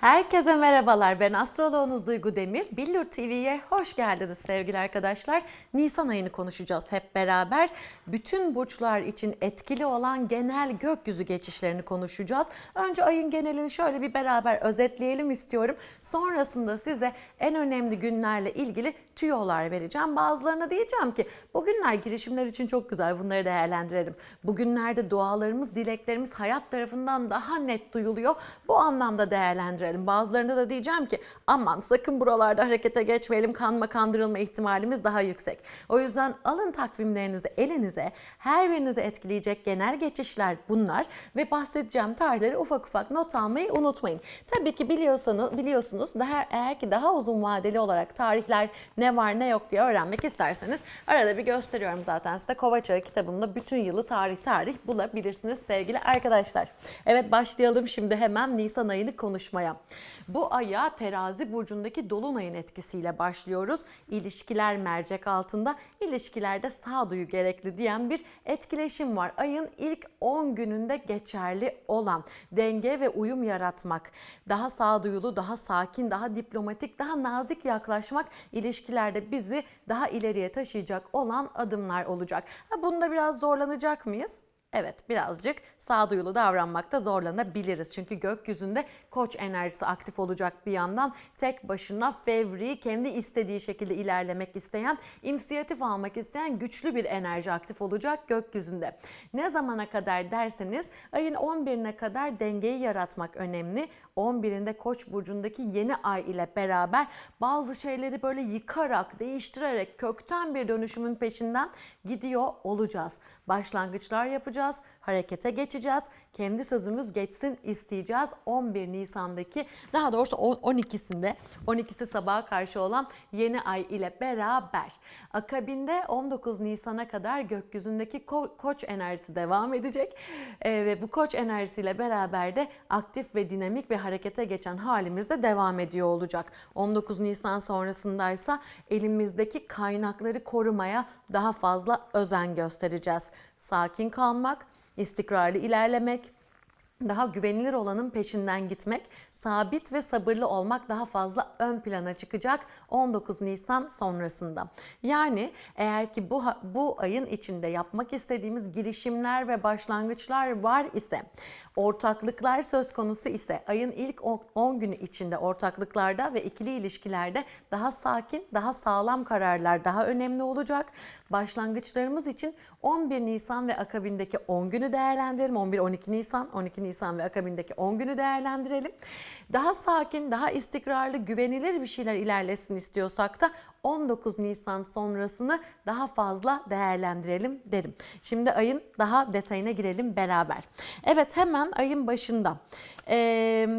Herkese merhabalar. Ben astroloğunuz Duygu Demir. Billur TV'ye hoş geldiniz sevgili arkadaşlar. Nisan ayını konuşacağız hep beraber. Bütün burçlar için etkili olan genel gökyüzü geçişlerini konuşacağız. Önce ayın genelini şöyle bir beraber özetleyelim istiyorum. Sonrasında size en önemli günlerle ilgili tüyolar vereceğim. Bazılarına diyeceğim ki bugünler girişimler için çok güzel bunları değerlendirelim. Bugünlerde dualarımız, dileklerimiz hayat tarafından daha net duyuluyor. Bu anlamda değerlendirelim. Bazılarında da diyeceğim ki aman sakın buralarda harekete geçmeyelim kanma kandırılma ihtimalimiz daha yüksek. O yüzden alın takvimlerinizi elinize her birinizi etkileyecek genel geçişler bunlar ve bahsedeceğim tarihleri ufak ufak not almayı unutmayın. Tabii ki biliyorsanız biliyorsunuz daha eğer ki daha uzun vadeli olarak tarihler ne var ne yok diye öğrenmek isterseniz arada bir gösteriyorum zaten size Kova Çağı kitabımda bütün yılı tarih tarih bulabilirsiniz sevgili arkadaşlar. Evet başlayalım şimdi hemen Nisan ayını konuşmaya. Bu aya terazi burcundaki dolunayın etkisiyle başlıyoruz. İlişkiler mercek altında, ilişkilerde sağduyu gerekli diyen bir etkileşim var. Ayın ilk 10 gününde geçerli olan denge ve uyum yaratmak, daha sağduyulu, daha sakin, daha diplomatik, daha nazik yaklaşmak ilişkilerde bizi daha ileriye taşıyacak olan adımlar olacak. Bunda biraz zorlanacak mıyız? Evet birazcık sağduyulu davranmakta zorlanabiliriz. Çünkü gökyüzünde koç enerjisi aktif olacak bir yandan. Tek başına fevri, kendi istediği şekilde ilerlemek isteyen, inisiyatif almak isteyen güçlü bir enerji aktif olacak gökyüzünde. Ne zamana kadar derseniz ayın 11'ine kadar dengeyi yaratmak önemli. 11'inde Koç burcundaki yeni ay ile beraber bazı şeyleri böyle yıkarak, değiştirerek kökten bir dönüşümün peşinden gidiyor olacağız. Başlangıçlar yapacağız, konuşacağız. Harekete geçeceğiz. Kendi sözümüz geçsin isteyeceğiz. 11 Nisan'daki daha doğrusu 12'sinde 12'si sabaha karşı olan yeni ay ile beraber. Akabinde 19 Nisan'a kadar gökyüzündeki ko- koç enerjisi devam edecek. Ee, ve bu koç enerjisiyle beraber de aktif ve dinamik ve harekete geçen halimiz de devam ediyor olacak. 19 Nisan sonrasındaysa elimizdeki kaynakları korumaya daha fazla özen göstereceğiz. Sakin kalmak, istikrarlı ilerlemek, daha güvenilir olanın peşinden gitmek, sabit ve sabırlı olmak daha fazla ön plana çıkacak 19 Nisan sonrasında. Yani eğer ki bu bu ayın içinde yapmak istediğimiz girişimler ve başlangıçlar var ise, ortaklıklar söz konusu ise ayın ilk 10 günü içinde ortaklıklarda ve ikili ilişkilerde daha sakin, daha sağlam kararlar daha önemli olacak. Başlangıçlarımız için 11 Nisan ve akabindeki 10 günü değerlendirelim. 11-12 Nisan, 12 Nisan ve akabindeki 10 günü değerlendirelim. Daha sakin, daha istikrarlı, güvenilir bir şeyler ilerlesin istiyorsak da 19 Nisan sonrasını daha fazla değerlendirelim derim. Şimdi ayın daha detayına girelim beraber. Evet hemen ayın başında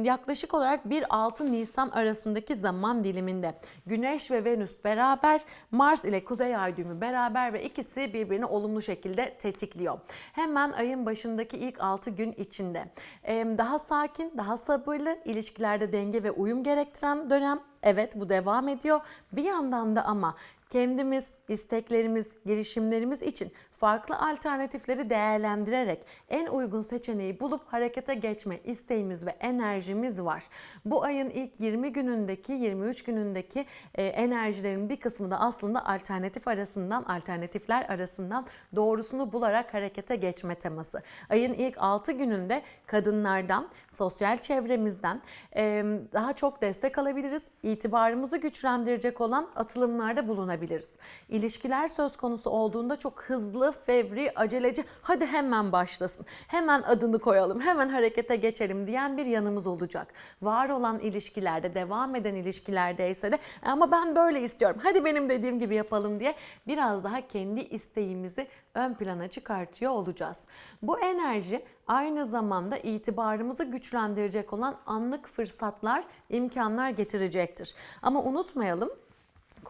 yaklaşık olarak 1-6 Nisan arasındaki zaman diliminde Güneş ve Venüs beraber Mars ile Kuzey Ay düğümü beraber ve ikisi birbirini olumlu şekilde tetikliyor. Hemen ayın başındaki ilk 6 gün içinde daha sakin, daha sabırlı, ilişkilerde denge ve uyum gerektiren dönem Evet bu devam ediyor. Bir yandan da ama kendimiz, isteklerimiz, girişimlerimiz için farklı alternatifleri değerlendirerek en uygun seçeneği bulup harekete geçme isteğimiz ve enerjimiz var. Bu ayın ilk 20 günündeki, 23 günündeki e, enerjilerin bir kısmı da aslında alternatif arasından, alternatifler arasından doğrusunu bularak harekete geçme teması. Ayın ilk 6 gününde kadınlardan, sosyal çevremizden e, daha çok destek alabiliriz. İtibarımızı güçlendirecek olan atılımlarda bulunabiliriz. İlişkiler söz konusu olduğunda çok hızlı, fevri, aceleci hadi hemen başlasın. Hemen adını koyalım, hemen harekete geçelim diyen bir yanımız olacak. Var olan ilişkilerde, devam eden ilişkilerde ise de ama ben böyle istiyorum. Hadi benim dediğim gibi yapalım diye biraz daha kendi isteğimizi ön plana çıkartıyor olacağız. Bu enerji aynı zamanda itibarımızı güçlendirecek olan anlık fırsatlar, imkanlar getirecektir. Ama unutmayalım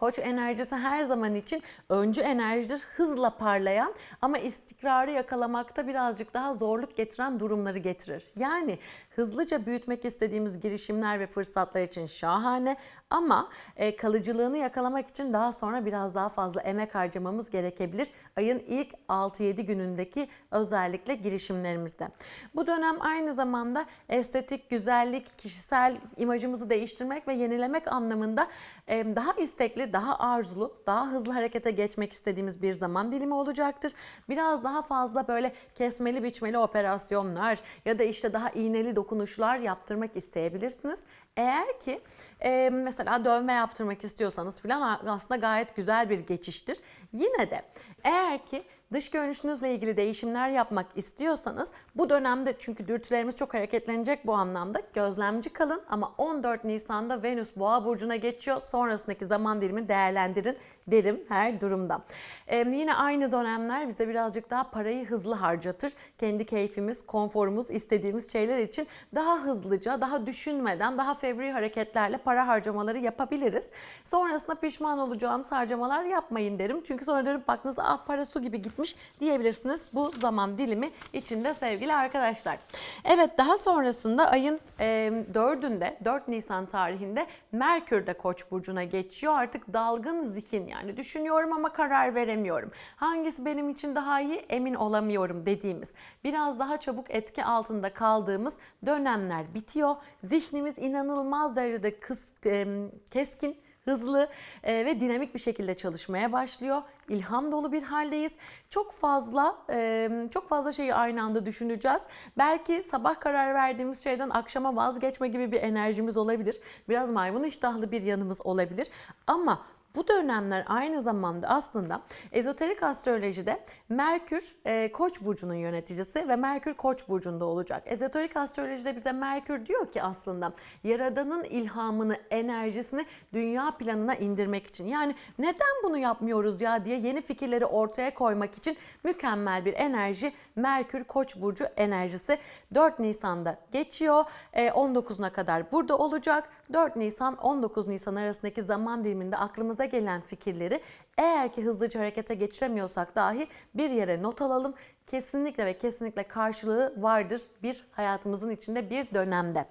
Koç enerjisi her zaman için öncü enerjidir. Hızla parlayan ama istikrarı yakalamakta birazcık daha zorluk getiren durumları getirir. Yani hızlıca büyütmek istediğimiz girişimler ve fırsatlar için şahane Ama e, kalıcılığını yakalamak için daha sonra biraz daha fazla emek harcamamız gerekebilir. Ayın ilk 6-7 günündeki özellikle girişimlerimizde. Bu dönem aynı zamanda estetik, güzellik, kişisel imajımızı değiştirmek ve yenilemek anlamında e, daha istekli, daha arzulu, daha hızlı harekete geçmek istediğimiz bir zaman dilimi olacaktır. Biraz daha fazla böyle kesmeli biçmeli operasyonlar ya da işte daha iğneli dokunuşlar yaptırmak isteyebilirsiniz. Eğer ki e, mesela dövme yaptırmak istiyorsanız falan aslında gayet güzel bir geçiştir. Yine de eğer ki dış görünüşünüzle ilgili değişimler yapmak istiyorsanız bu dönemde çünkü dürtülerimiz çok hareketlenecek bu anlamda gözlemci kalın ama 14 Nisan'da Venüs Boğa burcuna geçiyor. Sonrasındaki zaman dilimi değerlendirin derim her durumda. Ee, yine aynı dönemler bize birazcık daha parayı hızlı harcatır. Kendi keyfimiz, konforumuz, istediğimiz şeyler için daha hızlıca, daha düşünmeden, daha fevri hareketlerle para harcamaları yapabiliriz. Sonrasında pişman olacağınız harcamalar yapmayın derim. Çünkü sonra dönüp baktığınızda ah para su gibi gitmiş diyebilirsiniz bu zaman dilimi içinde sevgili arkadaşlar. Evet daha sonrasında ayın e, 4'ünde 4 Nisan tarihinde Merkür de Koç burcuna geçiyor. Artık dalgın zihin yani düşünüyorum ama karar veremiyorum. Hangisi benim için daha iyi emin olamıyorum dediğimiz biraz daha çabuk etki altında kaldığımız dönemler bitiyor. Zihnimiz inanılmaz derecede kıs, e, keskin hızlı e, ve dinamik bir şekilde çalışmaya başlıyor. İlham dolu bir haldeyiz. Çok fazla e, çok fazla şeyi aynı anda düşüneceğiz. Belki sabah karar verdiğimiz şeyden akşama vazgeçme gibi bir enerjimiz olabilir. Biraz maymun iştahlı bir yanımız olabilir. Ama bu dönemler aynı zamanda aslında ezoterik astrolojide Merkür e, Koç burcunun yöneticisi ve Merkür Koç burcunda olacak. Ezoterik astrolojide bize Merkür diyor ki aslında yaradanın ilhamını, enerjisini dünya planına indirmek için. Yani neden bunu yapmıyoruz ya diye yeni fikirleri ortaya koymak için mükemmel bir enerji Merkür Koç burcu enerjisi 4 Nisan'da geçiyor. E, 19'una kadar burada olacak. 4 Nisan 19 Nisan arasındaki zaman diliminde aklımıza gelen fikirleri eğer ki hızlıca harekete geçiremiyorsak dahi bir yere not alalım. Kesinlikle ve kesinlikle karşılığı vardır bir hayatımızın içinde bir dönemde.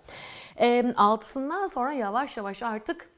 E, altısından sonra yavaş yavaş artık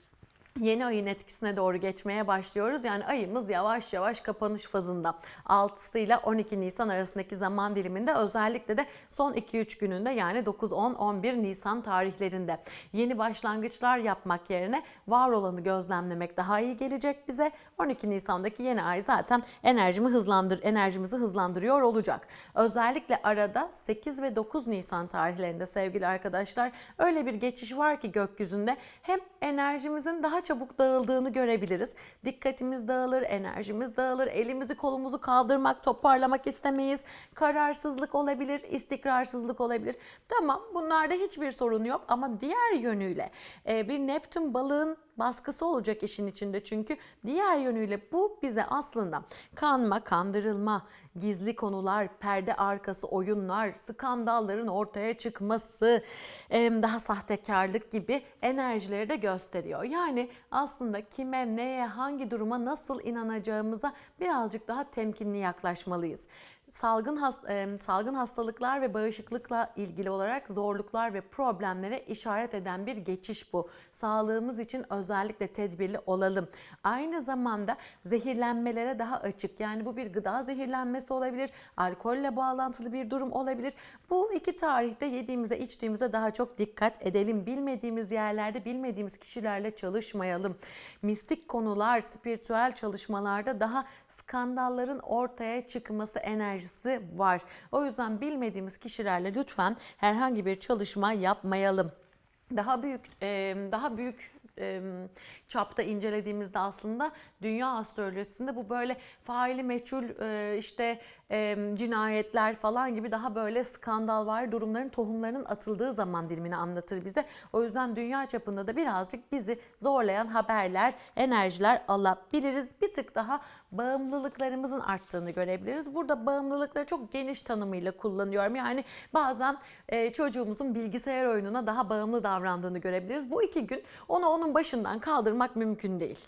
Yeni ayın etkisine doğru geçmeye başlıyoruz. Yani ayımız yavaş yavaş kapanış fazında. 6 ile 12 Nisan arasındaki zaman diliminde özellikle de son 2-3 gününde yani 9, 10, 11 Nisan tarihlerinde yeni başlangıçlar yapmak yerine var olanı gözlemlemek daha iyi gelecek bize. 12 Nisan'daki yeni ay zaten enerjimi hızlandır enerjimizi hızlandırıyor olacak. Özellikle arada 8 ve 9 Nisan tarihlerinde sevgili arkadaşlar öyle bir geçiş var ki gökyüzünde hem enerjimizin daha çabuk dağıldığını görebiliriz. Dikkatimiz dağılır, enerjimiz dağılır, elimizi kolumuzu kaldırmak, toparlamak istemeyiz. Kararsızlık olabilir, istikrarsızlık olabilir. Tamam bunlarda hiçbir sorun yok ama diğer yönüyle e, bir Neptün balığın baskısı olacak işin içinde çünkü diğer yönüyle bu bize aslında kanma, kandırılma, gizli konular, perde arkası oyunlar, skandalların ortaya çıkması, daha sahtekarlık gibi enerjileri de gösteriyor. Yani aslında kime, neye, hangi duruma nasıl inanacağımıza birazcık daha temkinli yaklaşmalıyız salgın has, e, salgın hastalıklar ve bağışıklıkla ilgili olarak zorluklar ve problemlere işaret eden bir geçiş bu. Sağlığımız için özellikle tedbirli olalım. Aynı zamanda zehirlenmelere daha açık. Yani bu bir gıda zehirlenmesi olabilir, alkolle bağlantılı bir durum olabilir. Bu iki tarihte yediğimize, içtiğimize daha çok dikkat edelim. Bilmediğimiz yerlerde, bilmediğimiz kişilerle çalışmayalım. Mistik konular, spiritüel çalışmalarda daha skandalların ortaya çıkması enerjisi var. O yüzden bilmediğimiz kişilerle lütfen herhangi bir çalışma yapmayalım. Daha büyük daha büyük çapta incelediğimizde aslında dünya astrolojisinde bu böyle faili meçhul işte cinayetler falan gibi daha böyle skandal var durumların tohumlarının atıldığı zaman dilimini anlatır bize. O yüzden dünya çapında da birazcık bizi zorlayan haberler, enerjiler alabiliriz. Bir tık daha bağımlılıklarımızın arttığını görebiliriz. Burada bağımlılıkları çok geniş tanımıyla kullanıyorum. Yani bazen e, çocuğumuzun bilgisayar oyununa daha bağımlı davrandığını görebiliriz. Bu iki gün onu onun başından kaldırmak mümkün değil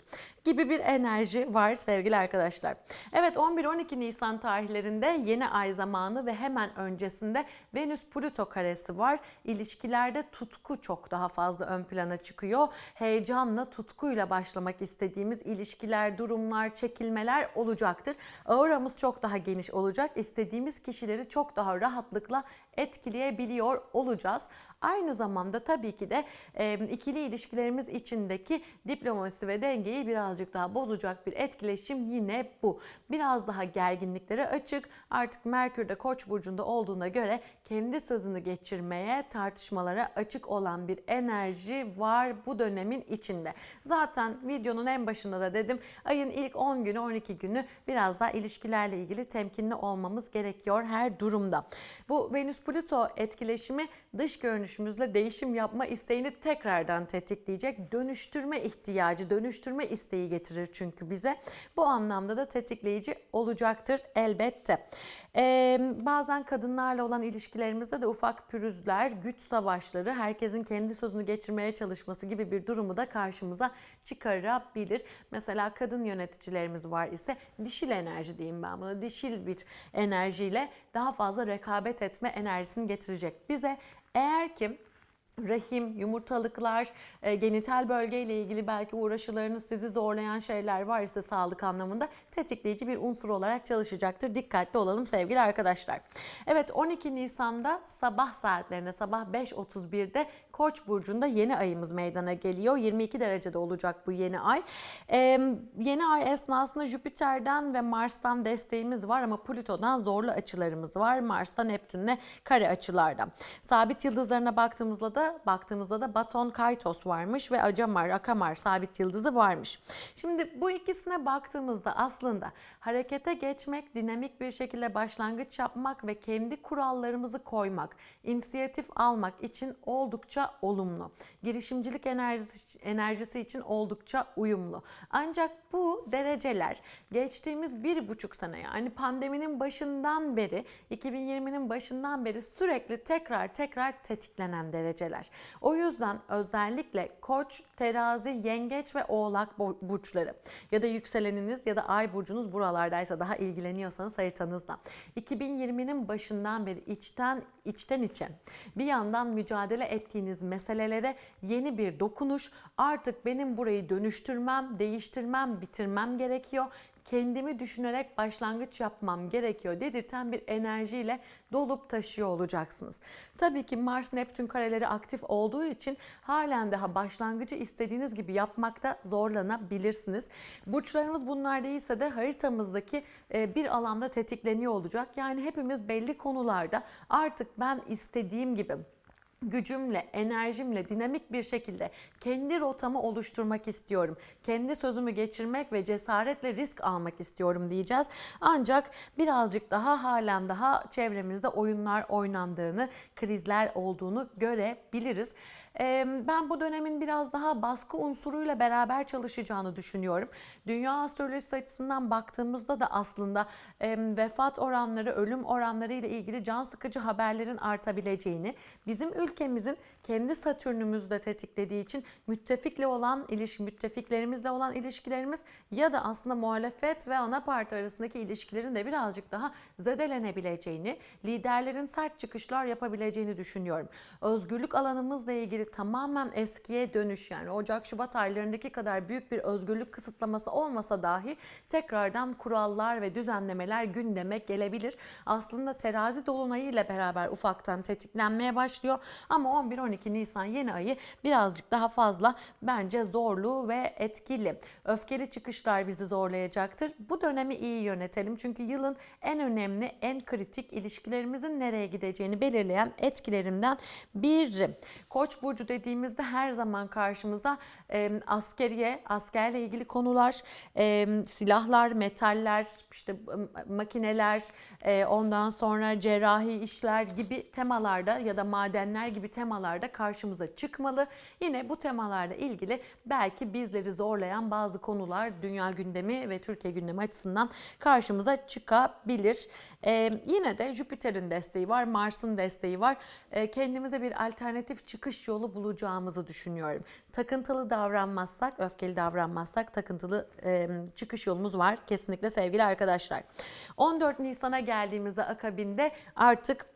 gibi bir enerji var sevgili arkadaşlar. Evet 11-12 Nisan tarihlerinde yeni ay zamanı ve hemen öncesinde Venüs Plüto karesi var. İlişkilerde tutku çok daha fazla ön plana çıkıyor. Heyecanla, tutkuyla başlamak istediğimiz ilişkiler, durumlar, çekilmeler olacaktır. Auramız çok daha geniş olacak. İstediğimiz kişileri çok daha rahatlıkla etkileyebiliyor olacağız. Aynı zamanda tabii ki de e, ikili ilişkilerimiz içindeki diplomasi ve dengeyi birazcık daha bozacak bir etkileşim yine bu. Biraz daha gerginliklere açık. Artık Merkür de Koç burcunda olduğuna göre kendi sözünü geçirmeye, tartışmalara açık olan bir enerji var bu dönemin içinde. Zaten videonun en başında da dedim ayın ilk 10 günü 12 günü biraz daha ilişkilerle ilgili temkinli olmamız gerekiyor her durumda. Bu Venüs Plüto etkileşimi dış görünüşümüzle değişim yapma isteğini tekrardan tetikleyecek. Dönüştürme ihtiyacı, dönüştürme isteği getirir çünkü bize. Bu anlamda da tetikleyici olacaktır elbette. Ee, bazen kadınlarla olan ilişkilerimizde de ufak pürüzler, güç savaşları, herkesin kendi sözünü geçirmeye çalışması gibi bir durumu da karşımıza çıkarabilir. Mesela kadın yöneticilerimiz var ise dişil enerji diyeyim ben buna. Dişil bir enerjiyle daha fazla rekabet etme enerjisini getirecek. Bize eğer ki rahim, yumurtalıklar, e, genital bölgeyle ilgili belki uğraşılarınız sizi zorlayan şeyler var ise sağlık anlamında tetikleyici bir unsur olarak çalışacaktır. Dikkatli olalım sevgili arkadaşlar. Evet 12 Nisan'da sabah saatlerinde sabah 5.31'de Koç burcunda yeni ayımız meydana geliyor. 22 derecede olacak bu yeni ay. E, yeni ay esnasında Jüpiter'den ve Mars'tan desteğimiz var ama Plüto'dan zorlu açılarımız var. Mars'ta Neptün'le kare açılarda. Sabit yıldızlarına baktığımızda da baktığımızda da Baton Kaitos varmış ve Acamar, Akamar sabit yıldızı varmış. Şimdi bu ikisine baktığımızda aslında harekete geçmek, dinamik bir şekilde başlangıç yapmak ve kendi kurallarımızı koymak, inisiyatif almak için oldukça olumlu. Girişimcilik enerjisi, enerjisi için oldukça uyumlu. Ancak bu dereceler geçtiğimiz bir buçuk sene yani pandeminin başından beri 2020'nin başından beri sürekli tekrar tekrar tetiklenen dereceler. O yüzden özellikle koç, terazi, yengeç ve oğlak burçları ya da yükseleniniz ya da ay burcunuz buralardaysa daha ilgileniyorsanız haritanızda 2020'nin başından beri içten içten içe bir yandan mücadele ettiğiniz meselelere yeni bir dokunuş artık benim burayı dönüştürmem, değiştirmem, bitirmem gerekiyor kendimi düşünerek başlangıç yapmam gerekiyor dedirten bir enerjiyle dolup taşıyor olacaksınız. Tabii ki Mars Neptün kareleri aktif olduğu için halen daha başlangıcı istediğiniz gibi yapmakta zorlanabilirsiniz. Burçlarımız bunlar değilse de haritamızdaki e, bir alanda tetikleniyor olacak. Yani hepimiz belli konularda artık ben istediğim gibi gücümle, enerjimle dinamik bir şekilde kendi rotamı oluşturmak istiyorum. Kendi sözümü geçirmek ve cesaretle risk almak istiyorum diyeceğiz. Ancak birazcık daha halen daha çevremizde oyunlar oynandığını, krizler olduğunu görebiliriz. Ben bu dönemin biraz daha baskı unsuruyla beraber çalışacağını düşünüyorum. Dünya astrolojisi açısından baktığımızda da aslında vefat oranları, ölüm oranları ile ilgili can sıkıcı haberlerin artabileceğini, bizim ülkemizin kendi Satürn'ümüzü de tetiklediği için müttefikle olan ilişki, müttefiklerimizle olan ilişkilerimiz ya da aslında muhalefet ve ana parti arasındaki ilişkilerin de birazcık daha zedelenebileceğini, liderlerin sert çıkışlar yapabileceğini düşünüyorum. Özgürlük alanımızla ilgili tamamen eskiye dönüş yani Ocak-Şubat aylarındaki kadar büyük bir özgürlük kısıtlaması olmasa dahi tekrardan kurallar ve düzenlemeler gündeme gelebilir. Aslında terazi dolunayı ile beraber ufaktan tetiklenmeye başlıyor ama 11-12 Nisan yeni ayı birazcık daha fazla bence zorlu ve etkili. Öfkeli çıkışlar bizi zorlayacaktır. Bu dönemi iyi yönetelim çünkü yılın en önemli, en kritik ilişkilerimizin nereye gideceğini belirleyen etkilerinden biri. Koç burcu dediğimizde her zaman karşımıza e, askeriye, askerle ilgili konular, e, silahlar, metaller, işte makineler, e, ondan sonra cerrahi işler gibi temalarda ya da madenler gibi temalarda karşımıza çıkmalı. Yine bu temalarla ilgili belki bizleri zorlayan bazı konular dünya gündemi ve Türkiye gündemi açısından karşımıza çıkabilir. E, yine de Jüpiter'in desteği var, Mars'ın desteği var. E, kendimize bir alternatif çıkış yolu bulacağımızı düşünüyorum. Takıntılı davranmazsak, öfkeli davranmazsak takıntılı e, çıkış yolumuz var kesinlikle sevgili arkadaşlar. 14 Nisan'a geldiğimizde akabinde artık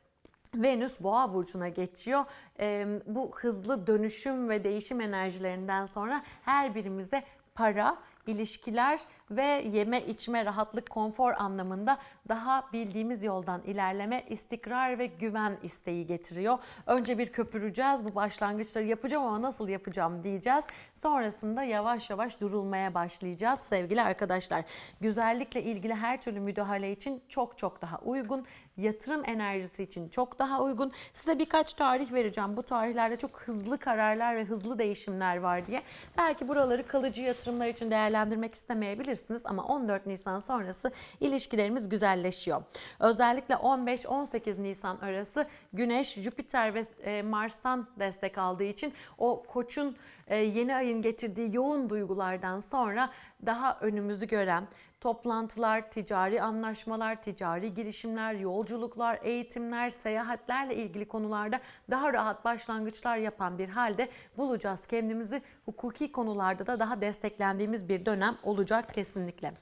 Venüs Boğa burcuna geçiyor. Ee, bu hızlı dönüşüm ve değişim enerjilerinden sonra her birimizde para, ilişkiler ve yeme içme rahatlık konfor anlamında daha bildiğimiz yoldan ilerleme, istikrar ve güven isteği getiriyor. Önce bir köpüreceğiz bu başlangıçları yapacağım ama nasıl yapacağım diyeceğiz. Sonrasında yavaş yavaş durulmaya başlayacağız sevgili arkadaşlar. Güzellikle ilgili her türlü müdahale için çok çok daha uygun. Yatırım enerjisi için çok daha uygun. Size birkaç tarih vereceğim. Bu tarihlerde çok hızlı kararlar ve hızlı değişimler var diye. Belki buraları kalıcı yatırımlar için değerlendirmek istemeyebilirsiniz ama 14 Nisan sonrası ilişkilerimiz güzelleşiyor. Özellikle 15-18 Nisan arası Güneş, Jüpiter ve e, Mars'tan destek aldığı için o koçun e, yeni ayın getirdiği yoğun duygulardan sonra daha önümüzü gören toplantılar, ticari anlaşmalar, ticari girişimler, yolculuklar, eğitimler, seyahatlerle ilgili konularda daha rahat başlangıçlar yapan bir halde bulacağız. Kendimizi hukuki konularda da daha desteklendiğimiz bir dönem olacak kesinlikle.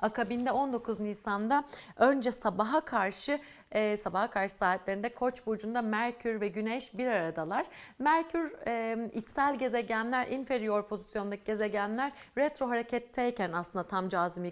Akabinde 19 Nisan'da önce sabaha karşı e, sabaha karşı saatlerinde Koç burcunda Merkür ve Güneş bir aradalar. Merkür e, içsel gezegenler, inferior pozisyondaki gezegenler retro hareketteyken aslında tam cazimi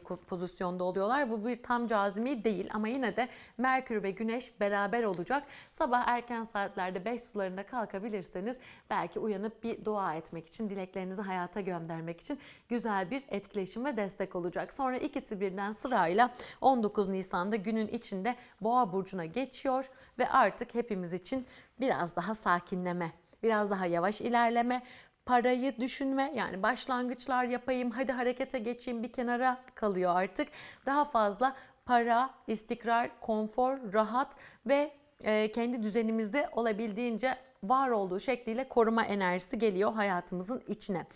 oluyorlar. Bu bir tam cazimi değil ama yine de Merkür ve Güneş beraber olacak. Sabah erken saatlerde 5 sularında kalkabilirseniz belki uyanıp bir dua etmek için, dileklerinizi hayata göndermek için güzel bir etkileşim ve destek olacak. Sonra ikisi birden sırayla 19 Nisan'da günün içinde Boğa burcuna geçiyor ve artık hepimiz için biraz daha sakinleme, biraz daha yavaş ilerleme, parayı düşünme yani başlangıçlar yapayım hadi harekete geçeyim bir kenara kalıyor artık. Daha fazla para, istikrar, konfor, rahat ve e, kendi düzenimizde olabildiğince var olduğu şekliyle koruma enerjisi geliyor hayatımızın içine.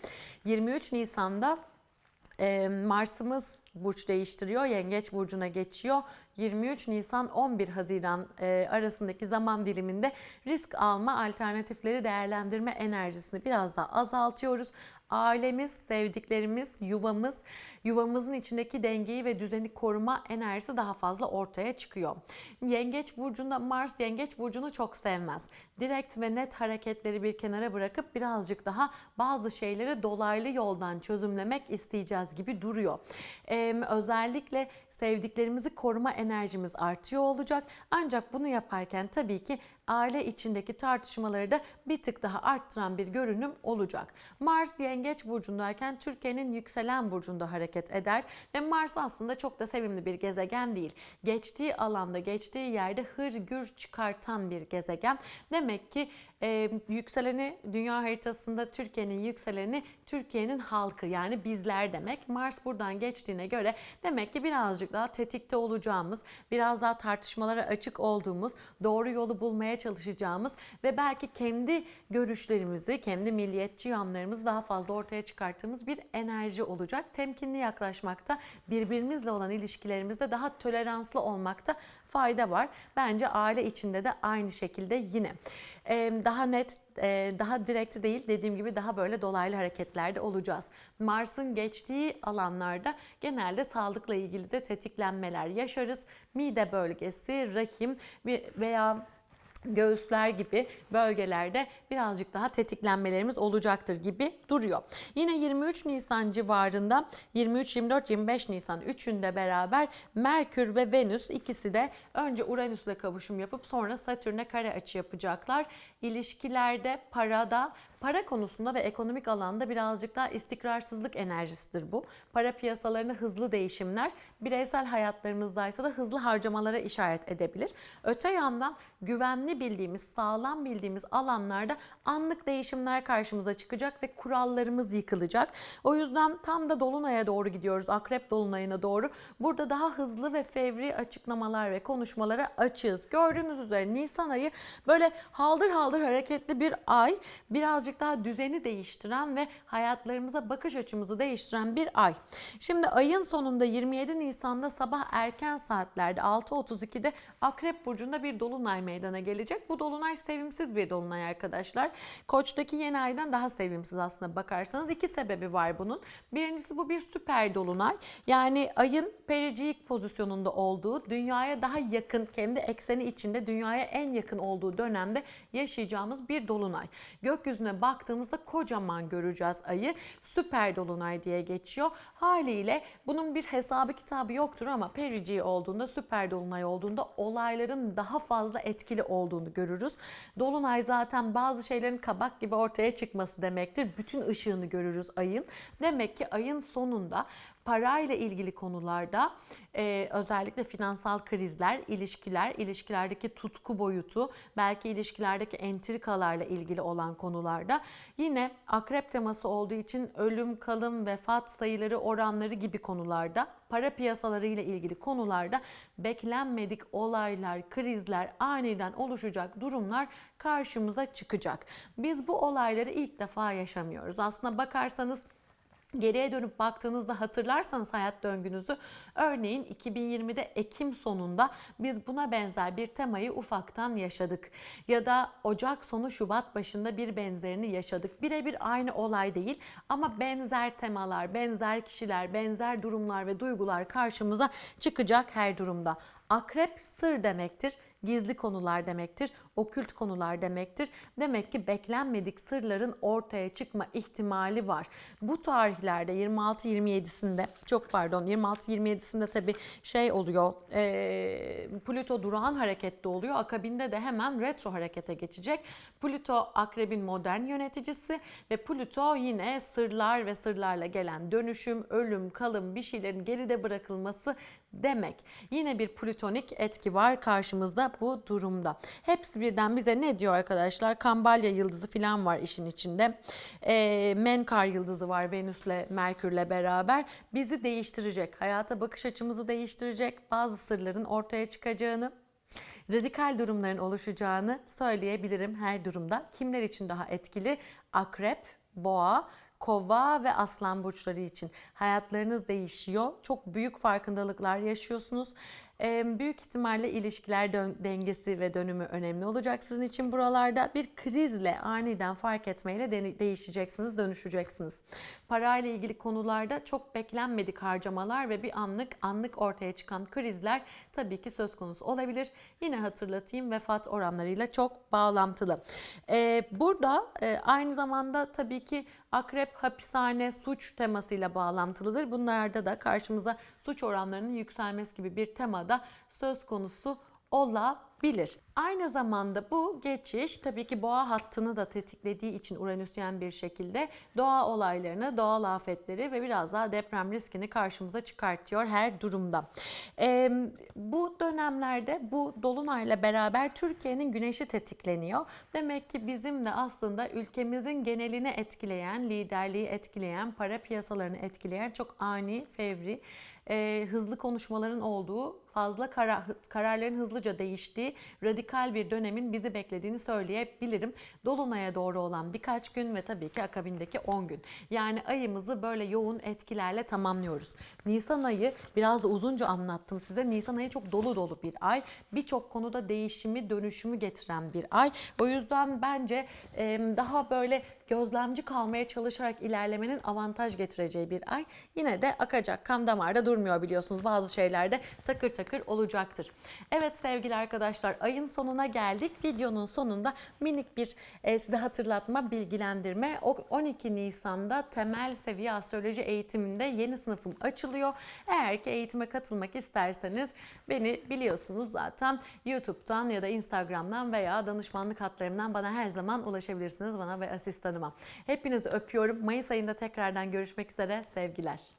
23 Nisan'da e, Mars'ımız burç değiştiriyor. Yengeç burcuna geçiyor. 23 Nisan 11 Haziran e, arasındaki zaman diliminde risk alma, alternatifleri değerlendirme enerjisini biraz daha azaltıyoruz. Ailemiz, sevdiklerimiz, yuvamız, yuvamızın içindeki dengeyi ve düzeni koruma enerjisi daha fazla ortaya çıkıyor. Yengeç burcunda Mars Yengeç burcunu çok sevmez. Direkt ve net hareketleri bir kenara bırakıp birazcık daha bazı şeyleri dolaylı yoldan çözümlemek isteyeceğiz gibi duruyor. Ee, özellikle sevdiklerimizi koruma enerjimiz artıyor olacak. Ancak bunu yaparken tabii ki aile içindeki tartışmaları da bir tık daha arttıran bir görünüm olacak. Mars Yengeç burcundayken Türkiye'nin yükselen burcunda hareket eder ve Mars aslında çok da sevimli bir gezegen değil. Geçtiği alanda, geçtiği yerde hır çıkartan bir gezegen. Demek ki e, yükseleni dünya haritasında Türkiye'nin yükseleni Türkiye'nin halkı yani bizler demek. Mars buradan geçtiğine göre demek ki birazcık daha tetikte olacağımız, biraz daha tartışmalara açık olduğumuz, doğru yolu bulmaya çalışacağımız ve belki kendi görüşlerimizi, kendi milliyetçi yanlarımızı daha fazla ortaya çıkarttığımız bir enerji olacak. Temkinli yaklaşmakta, birbirimizle olan ilişkilerimizde daha toleranslı olmakta fayda var. Bence aile içinde de aynı şekilde yine. Ee, daha net, e, daha direkt değil dediğim gibi daha böyle dolaylı hareketlerde olacağız. Mars'ın geçtiği alanlarda genelde sağlıkla ilgili de tetiklenmeler yaşarız. Mide bölgesi, rahim veya göğüsler gibi bölgelerde birazcık daha tetiklenmelerimiz olacaktır gibi duruyor. Yine 23 Nisan civarında 23, 24, 25 Nisan üçünde beraber Merkür ve Venüs ikisi de önce Uranüs'le kavuşum yapıp sonra Satürn'e kare açı yapacaklar. İlişkilerde, parada, Para konusunda ve ekonomik alanda birazcık daha istikrarsızlık enerjisidir bu. Para piyasalarında hızlı değişimler, bireysel hayatlarımızdaysa da hızlı harcamalara işaret edebilir. Öte yandan güvenli bildiğimiz, sağlam bildiğimiz alanlarda anlık değişimler karşımıza çıkacak ve kurallarımız yıkılacak. O yüzden tam da dolunaya doğru gidiyoruz. Akrep dolunayına doğru. Burada daha hızlı ve fevri açıklamalar ve konuşmalara açığız. Gördüğünüz üzere Nisan ayı böyle haldır haldır hareketli bir ay. Birazcık daha düzeni değiştiren ve hayatlarımıza bakış açımızı değiştiren bir ay. Şimdi ayın sonunda 27 Nisan'da sabah erken saatlerde 6.32'de Akrep Burcu'nda bir dolunay meydana gelecek. Bu dolunay sevimsiz bir dolunay arkadaşlar. Koç'taki yeni aydan daha sevimsiz aslında bakarsanız. iki sebebi var bunun. Birincisi bu bir süper dolunay. Yani ayın pericik pozisyonunda olduğu, dünyaya daha yakın, kendi ekseni içinde dünyaya en yakın olduğu dönemde yaşayacağımız bir dolunay. Gökyüzüne baktığımızda kocaman göreceğiz ayı. Süper dolunay diye geçiyor. Haliyle bunun bir hesabı kitabı yoktur ama periciği olduğunda, süper dolunay olduğunda olayların daha fazla etkili olduğunu görürüz. Dolunay zaten bazı şeylerin kabak gibi ortaya çıkması demektir. Bütün ışığını görürüz ayın. Demek ki ayın sonunda parayla ilgili konularda e, özellikle finansal krizler, ilişkiler, ilişkilerdeki tutku boyutu, belki ilişkilerdeki entrikalarla ilgili olan konularda yine akrep teması olduğu için ölüm, kalım, vefat sayıları, oranları gibi konularda, para piyasaları ile ilgili konularda beklenmedik olaylar, krizler, aniden oluşacak durumlar karşımıza çıkacak. Biz bu olayları ilk defa yaşamıyoruz. Aslına bakarsanız Geriye dönüp baktığınızda hatırlarsanız hayat döngünüzü örneğin 2020'de Ekim sonunda biz buna benzer bir temayı ufaktan yaşadık. Ya da Ocak sonu Şubat başında bir benzerini yaşadık. Birebir aynı olay değil ama benzer temalar, benzer kişiler, benzer durumlar ve duygular karşımıza çıkacak her durumda. Akrep sır demektir, gizli konular demektir, okült konular demektir. Demek ki beklenmedik sırların ortaya çıkma ihtimali var. Bu tarihlerde 26-27'sinde, çok pardon 26-27'sinde tabii şey oluyor, e, Plüto durağan harekette oluyor. Akabinde de hemen retro harekete geçecek. Plüto akrebin modern yöneticisi ve Plüto yine sırlar ve sırlarla gelen dönüşüm, ölüm, kalım bir şeylerin geride bırakılması demek. Yine bir plütonik etki var karşımızda bu durumda. Hepsi birden bize ne diyor arkadaşlar? Kambalya yıldızı falan var işin içinde. E, Menkar yıldızı var Venüs'le Merkür'le beraber. Bizi değiştirecek. Hayata bakış açımızı değiştirecek. Bazı sırların ortaya çıkacağını radikal durumların oluşacağını söyleyebilirim her durumda. Kimler için daha etkili? Akrep, boğa, Kova ve Aslan burçları için hayatlarınız değişiyor. Çok büyük farkındalıklar yaşıyorsunuz. Büyük ihtimalle ilişkiler dengesi ve dönümü önemli olacak sizin için buralarda. Bir krizle aniden fark etmeyle de- değişeceksiniz, dönüşeceksiniz. Parayla ilgili konularda çok beklenmedik harcamalar ve bir anlık anlık ortaya çıkan krizler tabii ki söz konusu olabilir. Yine hatırlatayım vefat oranlarıyla çok bağlantılı. Burada aynı zamanda tabii ki akrep hapishane suç temasıyla bağlantılıdır. Bunlarda da karşımıza suç oranlarının yükselmesi gibi bir temada söz konusu olabilir. Aynı zamanda bu geçiş tabii ki boğa hattını da tetiklediği için Uranüsyen bir şekilde doğa olaylarını, doğal afetleri ve biraz daha deprem riskini karşımıza çıkartıyor her durumda. Ee, bu dönemlerde bu dolunayla beraber Türkiye'nin güneşi tetikleniyor. Demek ki bizim de aslında ülkemizin genelini etkileyen, liderliği etkileyen, para piyasalarını etkileyen çok ani, fevri, e, hızlı konuşmaların olduğu, fazla karar, kararların hızlıca değiştiği radikal bir dönemin bizi beklediğini söyleyebilirim. Dolunay'a doğru olan birkaç gün ve tabii ki akabindeki 10 gün. Yani ayımızı böyle yoğun etkilerle tamamlıyoruz. Nisan ayı biraz da uzunca anlattım size. Nisan ayı çok dolu dolu bir ay. Birçok konuda değişimi, dönüşümü getiren bir ay. O yüzden bence daha böyle gözlemci kalmaya çalışarak ilerlemenin avantaj getireceği bir ay. Yine de akacak kan damarda durmuyor biliyorsunuz. Bazı şeylerde takır takır olacaktır. Evet sevgili arkadaşlar ayın sonuna geldik. Videonun sonunda minik bir e, size hatırlatma, bilgilendirme. O 12 Nisan'da temel seviye astroloji eğitiminde yeni sınıfım açılıyor. Eğer ki eğitime katılmak isterseniz beni biliyorsunuz zaten YouTube'dan ya da Instagram'dan veya danışmanlık hatlarımdan bana her zaman ulaşabilirsiniz bana ve asistanıma. Hepinizi öpüyorum. Mayıs ayında tekrardan görüşmek üzere. Sevgiler.